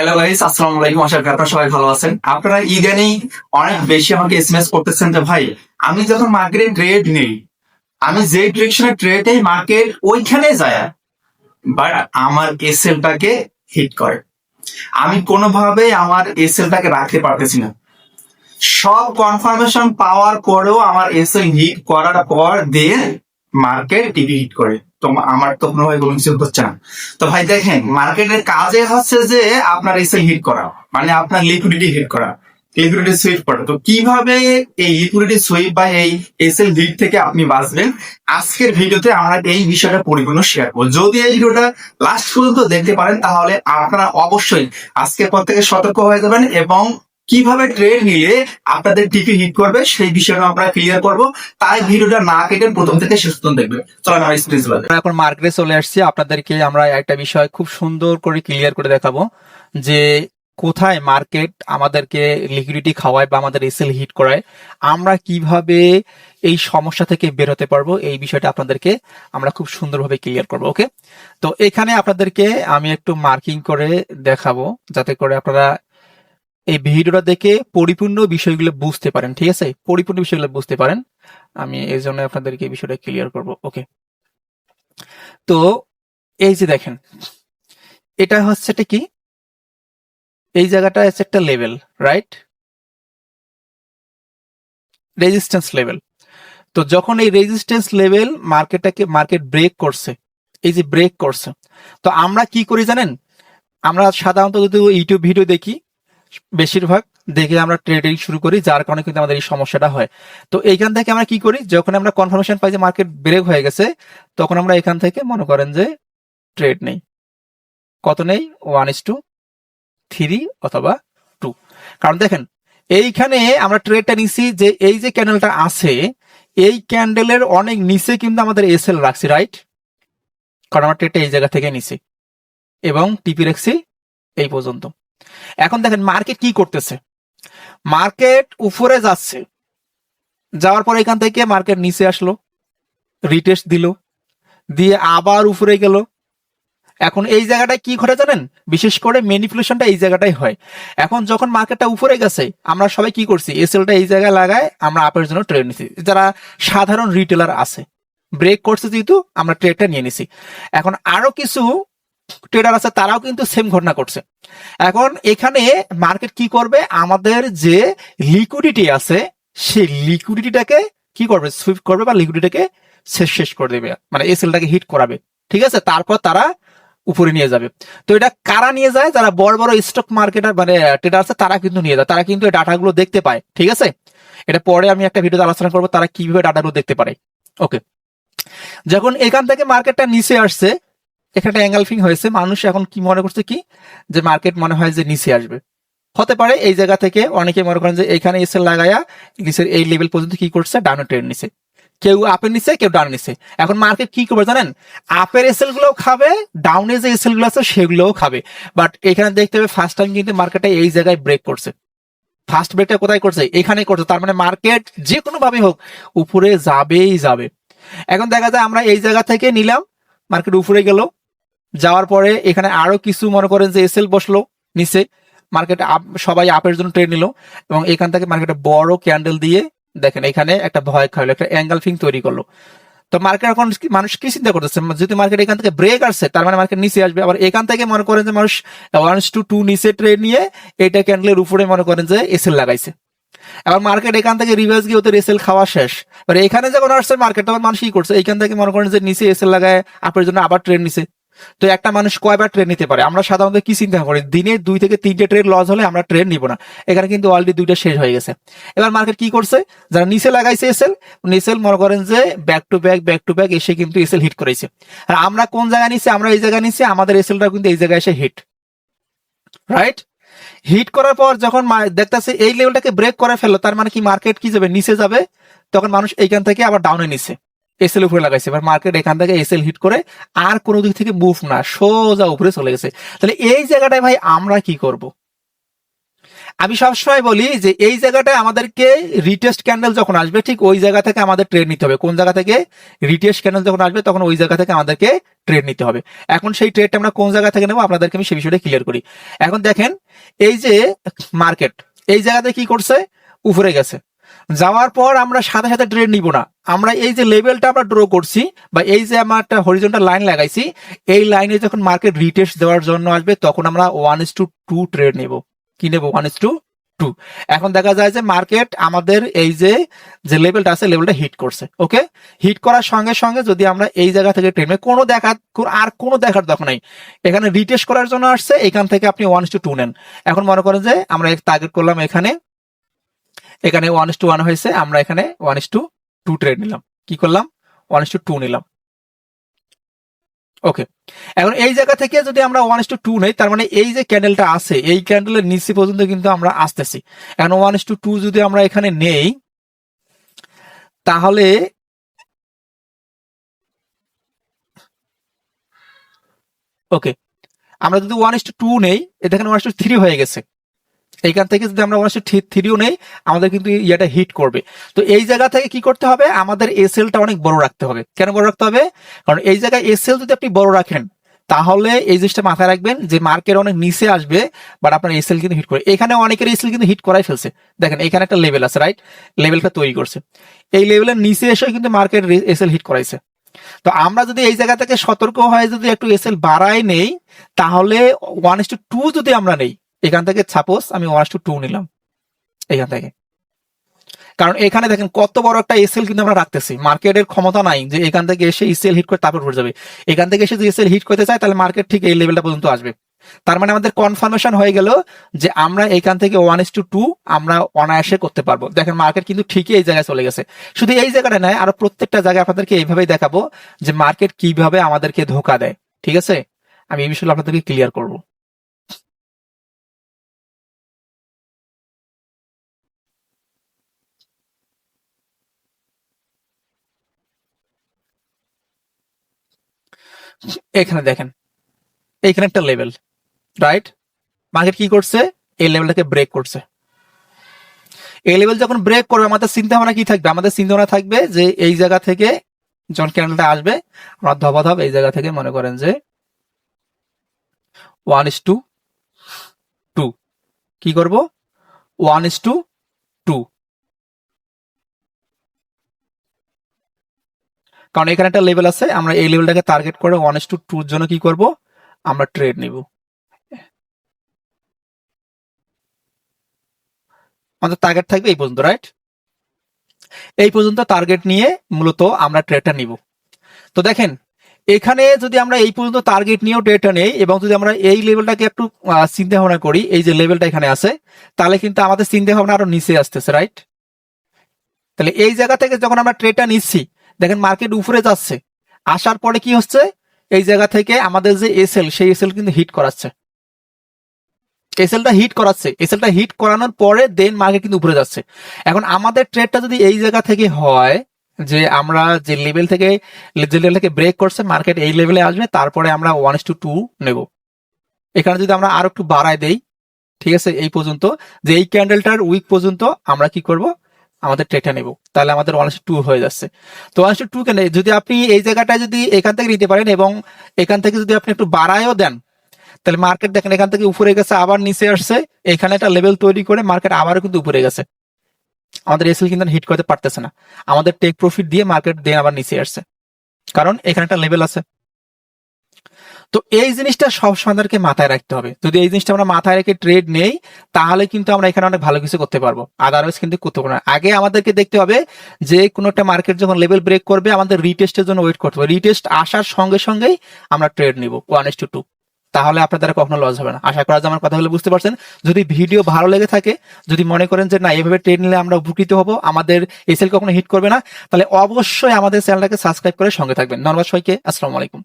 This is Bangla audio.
হ্যালো গাইস আসসালামু আলাইকুম, আশা করি আপনারা সবাই ভালো আছেন। আপনারা ইদানিং অনেক বেশি আমাকে এসএমএস করতেছেন যে, ভাই, আমি যখন মার্কেটে ট্রেড নেই, আমি যে ডিরেকশনে ট্রেড মার্কেট ওইখানে যায়। বাট আমার এসএলটাকে হিট করে। আমি কোনোভাবে আমার এসএলটাকে রাখতে পারতেছি না। সব কনফার্মেশন পাওয়ার পরেও আমার এসএল হিট করার পর দিয়ে মার্কেট হিট করে। তো আমার তো কোনোভাবে কোনো কিছু হচ্ছে না তো ভাই দেখেন মার্কেটের কাজে হচ্ছে যে আপনার এসএল হিট করা মানে আপনার লিকুইডিটি হিট করা লিকুইডিটি সুইপ করা। তো কীভাবে এই লিকুইডিটি সুইপ বা এই এসএল হিট থেকে আপনি বাঁচবেন? আজকের ভিডিওতে আমরা এই বিষয়টা পরিপূর্ণ শেয়ার করব। যদি এই ভিডিওটা লাস্ট পর্যন্ত দেখতে পারেন, তাহলে আপনারা অবশ্যই আজকের পর থেকে সতর্ক হয়ে যাবেন এবং কীভাবে ট্রেড নিলে আপনাদের টিপি হিট করবে, সেই বিষয়টা আমরা ক্লিয়ার করব। তাই ভিডিওটা না কেটে প্রথম থেকে শেষ পর্যন্ত দেখবেন। চলেন আমরা। এখন মার্কেটে চলে আসছি। আপনাদেরকে আমরা একটা বিষয় খুব সুন্দর করে ক্লিয়ার করে দেখাবো যে কোথায় মার্কেট আমাদেরকে লিকুইডিটি খাওয়ায় বা আমাদের এসএল হিট করায়। আমরা কীভাবে এই সমস্যা থেকে বেরোতে পারব, এই বিষয়টা আপনাদেরকে আমরা খুব সুন্দরভাবে ক্লিয়ার করব ওকে তো এখানে আপনাদেরকে আমি একটু মার্কিং করে দেখাবো, যাতে করে আপনারা এই ভিডিওটা দেখে পরিপূর্ণ বিষয়গুলো বুঝতে পারেন, ঠিক আছে? পরিপূর্ণ বিষয়গুলো বুঝতে পারেন। আমি এই জন্য আপনাদেরকে বিষয়টা ক্লিয়ার করব ওকে তো এই যে দেখেন, এটা হচ্ছে কি? এই জায়গাটা হচ্ছে একটা লেভেল রাইট রেজিস্ট্যান্স লেভেল তো যখন এই রেজিস্ট্যান্স লেভেল মার্কেটটাকে মার্কেট ব্রেক করছে, এই যে ব্রেক করছে, তো আমরা কি করি জানেন? আমরা সাধারণত যদি ইউটিউব ভিডিও দেখি বেশিরভাগ দেখে আমরা ট্রেডিং শুরু করি, যার কারণে কিন্তু আমাদের এই সমস্যাটা হয়। তো এইখান থেকে আমরা কি করি, যখন আমরা কনফার্মেশন পাই যে মার্কেট ব্রেক হয়ে গেছে, তখন আমরা এখান থেকে মনে করেন যে ট্রেড নেই। কত নেই? ওয়ান ইস টু থ্রি অথবা টু কারণ দেখেন, এইখানে আমরা ট্রেডটা নিছি যে এই যে ক্যান্ডেলটা আছে, এই ক্যান্ডেলের অনেক নিচে কিন্তু আমাদের এস এল রাখছি রাইট কারণ আমরা ট্রেডটা এই জায়গা থেকে নিছি। এবং টিপি রাখছি এই পর্যন্ত। এখন দেখেন মার্কেট কি করতেছে? মার্কেট উপরে যাচ্ছে। যাওয়ার পর এখান থেকে মার্কেট নিচে আসলো রিটেস্ট দিল, দিয়ে আবার উপরে গেল। এখন এই জায়গাটায় কি ঘটে জানেন? বিশেষ করে ম্যানিপুলেশনটা এই জায়গাটাই হয়। এখন যখন মার্কেটটা উপরে গেছে, আমরা সবাই কি করছি? এসএলটা এই জায়গায় লাগায় আমরা আপের জন্য ট্রেড নিছি। যারা সাধারণ রিটেলার আছে ব্রেক করছে যেহেতু, আমরা ট্রেডটা নিয়ে নিছি। এখন আরও কিছু ট্রেডার আছে, তারাও কিন্তু সেম ঘটনা করছে। এখন এখানে মার্কেট কি করবে? আমাদের যে লিকুইডিটি আছে, সেই লিকুইডিটিটাকে কি করবে? সুইপ করবে বা লিকুইডিটিটাকে শেষ শেষ করে দেবে। মানে এসএলটাকে হিট করাবে। ঠিক আছে? তারপর তারা উপরে নিয়ে যাবে। তো এটা কারা নিয়ে যায়? যারা বড় বড় স্টক মার্কেটার মানে ট্রেডার আছে, তারা কিন্তু নিয়ে যায়। তারা কিন্তু এই ডাটাগুলো দেখতে পায়। ঠিক আছে? এটা পরে আমি একটা ভিডিওতে আলোচনা করব, তারা কীভাবে ডাটাগুলো দেখতে পারে। ওকে যখন এখান থেকে মার্কেটটা নিচে আসছে এখানে অ্যাঙ্গেল ফিং হয়েছে। মানুষ এখন কি মনে করছে কি? যে মার্কেট মনে হয় যে নিচে আসবে। হতে পারে এই জায়গা থেকে অনেকে মনে করেন যে এখানে এসে লাগায়া নিচের এই লেভেল পর্যন্ত কি করছে? ডাউন ট্রেন নিচে কেউ আপের নিচে কেউ ডাউন নিচে এখন মার্কেট কি করবে জানেন? আপের এসএলগুলো খাবে ডাউনে যে এসএলগুলো আছে সেগুলোও খাবে। বাট এখানে দেখতে হবে ফার্স্ট টাইম কিন্তু মার্কেটটা এই জায়গায় ব্রেক করছে। ফার্স্ট ব্রেকটা কোথায় করছে? এখানে করছে। তার মানে মার্কেট যে কোনো ভাবে হোক, উপরে যাবেই যাবে। এখন দেখা যায় আমরা এই জায়গা থেকে নিলাম মার্কেট উপরে গেল। যাওয়ার পরে এখানে আরও কিছু মনে করেন যে এসএল বসল নিচে মার্কেট সবাই আপের জন্য ট্রেড নিল এবং এখান থেকে মার্কেটে বড় ক্যান্ডেল দিয়ে দেখেন এখানে একটা ভয় খাইলো, একটা অ্যাঙ্গেল ফিং তৈরি করল। তো মার্কেট এখন মানুষ কি চিন্তা করতেছে? যদি মার্কেট এখান থেকে ব্রেক আসছে তার মানে মার্কেট নিচে আসবে। আবার এখান থেকে মনে করেন যে মানুষ ওয়ান টু টু নিচে ট্রেড নিয়ে এটা ক্যান্ডেলের উপরে মনে করেন যে এসএল লাগাইছে। এবার মার্কেট এখান থেকে রিভার্স গিয়ে ওদের এসএল খাওয়া শেষ। এবার এখানে যখন আসছে মার্কেট তখন মানুষ কি করছে? এখান থেকে মনে করেন যে নিচে এসএল লাগায় আপনার জন্য আবার ট্রেড নিছে। তো একটা মানুষ কয়বার ট্রেন নিতে পারে? আমরা সাধারণত কি চিন্তা করি? দিনে দুই থেকে তিনটে ট্রেন লস হলে আমরা ট্রেন নিব না। এখানে কিন্তু অলরেডি দুইটা শেষ হয়ে গেছে। এবার মার্কেট কি করছে? যারা নিচে লাগাইছে এসএল এসএল মনে করেন যে back to back back to back এসে কিন্তু এসএল হিট করেছে। আর আমরা কোন জায়গায় নিচ্ছি আমরা এই জায়গায় নিচ্ছি আমাদের এসএলটা কিন্তু এই জায়গায় এসে হিট রাইট হিট করার পর যখন দেখতাছে এই লেভেলটাকে ব্রেক করে ফেলল, তার মানে কি মার্কেট কি যাবে? নিচে যাবে, তখন মানুষ এইখান থেকে আবার ডাউনে নিচ্ছে এসএল উপরে লাগাইছে। এবার মার্কেট এখান থেকে এসএল হিট করে আর কোনো দিক থেকে মুভ না, সোজা উপরে চলে গেছে। তাহলে এই জায়গাটায় ভাই আমরা কি করব? আমি সবসময় বলি যে এই জায়গাটায় আমাদেরকে রিটেস্ট ক্যান্ডেল যখন আসবে, ঠিক ওই জায়গা থেকে আমাদের ট্রেড নিতে হবে। কোন জায়গা থেকে? রিটেস্ট ক্যান্ডেল যখন আসবে, তখন ওই জায়গা থেকে আমাদেরকে ট্রেড নিতে হবে। এখন সেই ট্রেডটা আমরা কোন জায়গা থেকে নেব, আপনাদেরকে আমি সেই বিষয়টা ক্লিয়ার করি। এখন দেখেন, এই যে মার্কেট এই জায়গাতে কি করছে? উপরে গেছে। যাওয়ার পর আমরা সাথে সাথে ট্রেড নিব না। আমরা এই যে লেভেলটা আমরা ড্র করছি বা এই যে আমার একটা হরিজন্টাল লাইন লাগাইছি, এই লাইনে যখন মার্কেট রিটেস্ট দেওয়ার জন্য আসবে, তখন আমরা one is to two trade নেব। কি নেব? ওয়ান ইস টু টু এখন দেখা যায় যে মার্কেট আমাদের এই যে যে লেভেলটা আছে লেভেলটা হিট করছে ওকে হিট করার সঙ্গে সঙ্গে যদি আমরা এই জায়গা থেকে ট্রেড নেই, কোনো দেখা আর কোনো দেখার দরকার নেই। এখানে রিটেস্ট করার জন্য আসছে, এখান থেকে আপনি ওয়ান টু টু নেন। এখন মনে করেন যে আমরা টার্গেট করলাম এখানে এখানে ওয়ান টু ওয়ান হয়েছে, আমরা এখানে ওয়ান টু টু ট্রেড নিলাম। কি করলাম? ওয়ান টু টু নিলাম। ওকে এখন এই জায়গা থেকে যদি আমরা ওয়ান টু টু নেই, তার মানে এই যে ক্যান্ডেলটা আছে, এই ক্যান্ডেলের নিচে পর্যন্ত কিন্তু আমরা আসতেছি। এখন ওয়ান টু টু যদি আমরা এখানে নেই, তাহলে ওকে আমরা যদি ওয়ান টু টু নেই এ দেখেন ওয়ান টু থ্রি হয়ে গেছে। এইখান থেকে যদি আমরা ওয়ান থ্রিও নেই, আমাদের কিন্তু ইয়েটা হিট করবে। তো এই জায়গা থেকে কি করতে হবে? আমাদের এসএলটা অনেক বড় রাখতে হবে। কেন বড় রাখতে হবে? কারণ এই জায়গায় এসএল যদি আপনি বড় রাখেন, তাহলে এই জিনিসটা মাথায় রাখবেন যে মার্কেট অনেক নিচে আসবে বাট আপনার এসএল কিন্তু হিট করে এখানে অনেকের এসএল কিন্তু হিট করাই ফেলছে। দেখেন, এখানে একটা লেভেল আছে রাইট লেভেলটা তৈরি করছে। এই লেভেলের নিচে এসে কিন্তু মার্কেট এসএল হিট করাইছে। তো আমরা যদি এই জায়গা থেকে সতর্ক হয়ে যদি একটু এসএল বাড়াই নেই, তাহলে ওয়ান ইস টু টু যদি আমরা নেই এখান থেকে সাপোজ আমি ওয়ান টু টু নিলাম। এখান থেকে। কারণ এখানে দেখেন কত বড় একটা এসএল কিন্তু আমরা রাখতেছি। মার্কেটের ক্ষমতা নাই যে এখান থেকে এসে ইসেল হিট করে তারপর যাবে। এখান থেকে এসে যদি এসএল হিট করতে চায়, তাহলে মার্কেট ঠিক এই লেভেলটা পর্যন্ত আসবে। তার মানে আমাদের কনফার্মেশন হয়ে গেল যে আমরা এখান থেকে ওয়ান এস টু টু আমরা অনায়াসে করতে পারব। দেখেন মার্কেট কিন্তু ঠিকই এই জায়গায় চলে গেছে। শুধু এই জায়গাটা নয়, আরও প্রত্যেকটা জায়গায় আপনাদেরকে এইভাবেই দেখাবো যে মার্কেট কীভাবে আমাদেরকে ধোকা দেয়। ঠিক আছে? আমি এই বিষয়ে আপনাদেরকে ক্লিয়ার করব। এখানে দেখেন, এইখানে একটা লেভেল রাইট মার্কেট কি করছে? এই লেভেলটাকে ব্রেক করছে। এই লেভেল যখন ব্রেক করবে, আমাদের চিন্তা ভাবনা কি থাকবে? আমাদের চিন্তা ভাবনা থাকবে যে এই জায়গা থেকে যখন ক্যান্ডেলটা আসবে আমরা ধবাধব এই জায়গা থেকে, মনে করেন যে ওয়ান ইস টু টু কি করব? ওয়ান ইস টু টু কারণ এখানে একটা লেভেল আছে, আমরা এই লেভেলটাকে টার্গেট করে ওয়ান ইস টু টুর জন্য কি করব? আমরা ট্রেড নিব। আমাদের টার্গেট থাকবে এই পর্যন্ত রাইট এই পর্যন্ত টার্গেট নিয়ে মূলত আমরা ট্রেডটা নিব। তো দেখেন, এখানে যদি আমরা এই পর্যন্ত টার্গেট নিয়েও ট্রেডটা নেই এবং যদি আমরা এই লেভেলটাকে একটু চিন্তা ভাবনা করি, এই যে লেভেলটা এখানে আছে, তাহলে কিন্তু আমাদের চিন্তা ভাবনা আরও নিচে আসতেছে রাইট তাহলে এই জায়গা থেকে যখন আমরা ট্রেডটা নিচ্ছি দেখেন মার্কেট উপরে যাচ্ছে। আসার পরে কি হচ্ছে? এই জায়গা থেকে আমাদের যে এসএল সেই এসএল কিন্তু হিট করাচ্ছে। এসএলটা হিট করাচ্ছে। এসএলটা হিট করানোর পরে দেন মার্কেট কিন্তু উপরে যাচ্ছে। এখন আমাদের ট্রেডটা যদি এই জায়গা থেকে হয়, যে আমরা যে লেভেল থেকে, যে লেভেল থেকে ব্রেক করছে মার্কেট এই লেভেলে আসবে, তারপরে আমরা ওয়ান ইস টু টু নেব। এখানে যদি আমরা আরও একটু বাড়ায় দেই, ঠিক আছে? এই পর্যন্ত। যে এই ক্যান্ডেলটার উইক পর্যন্ত আমরা কি করব? আমাদের ট্রেডটা নেব। তাহলে আমাদের ওয়ান টু হয়ে যাচ্ছে। তো ওয়ান টু কেন যদি আপনি এই জায়গাটায় যদি এখান থেকে নিতে পারেন এবং এখান থেকে যদি আপনি একটু বাড়ায়ও দেন, তাহলে মার্কেট দেখেন এখান থেকে উপরে গেছে, আবার নিচে আসছে। এখানে একটা লেভেল তৈরি করে মার্কেট আবারও কিন্তু উপরে গেছে। আমাদের এসএল কিন্তু হিট করতে পারতেছে না। আমাদের টেক প্রফিট দিয়ে মার্কেট দিয়ে আবার নিচে আসছে। কারণ এখানে একটা লেভেল আছে। তো এই জিনিসটা সব আমাদেরকে মাথায় রাখতে হবে। যদি এই জিনিসটা আমরা মাথায় রেখে ট্রেড নেই, তাহলে কিন্তু আমরা এখানে অনেক ভালো কিছু করতে পারব। আদারওয়াইজ কিন্তু করতে পারব না। আগে আমাদেরকে দেখতে হবে যে কোনো একটা মার্কেট যখন লেভেল ব্রেক করবে, আমাদের রিটেস্টের জন্য ওয়েট করতে হবে। রিটেস্ট আসার সঙ্গে সঙ্গেই আমরা ট্রেড নিব। ওয়ান এস টু টু তাহলে আপনার দ্বারা কখনো লস হবে না। আশা করা যায় আমার কথা হলে বুঝতে পারছেন। যদি ভিডিও ভালো লেগে থাকে, যদি মনে করেন যে না, এভাবে ট্রেড নিলে আমরা উপকৃত হব, আমাদের এসএল কখনো হিট করবে না, তাহলে অবশ্যই আমাদের চ্যানেলটাকে সাবস্ক্রাইব করে সঙ্গে থাকবেন। ধন্যবাদ সবাইকে। আসসালামু আলাইকুম।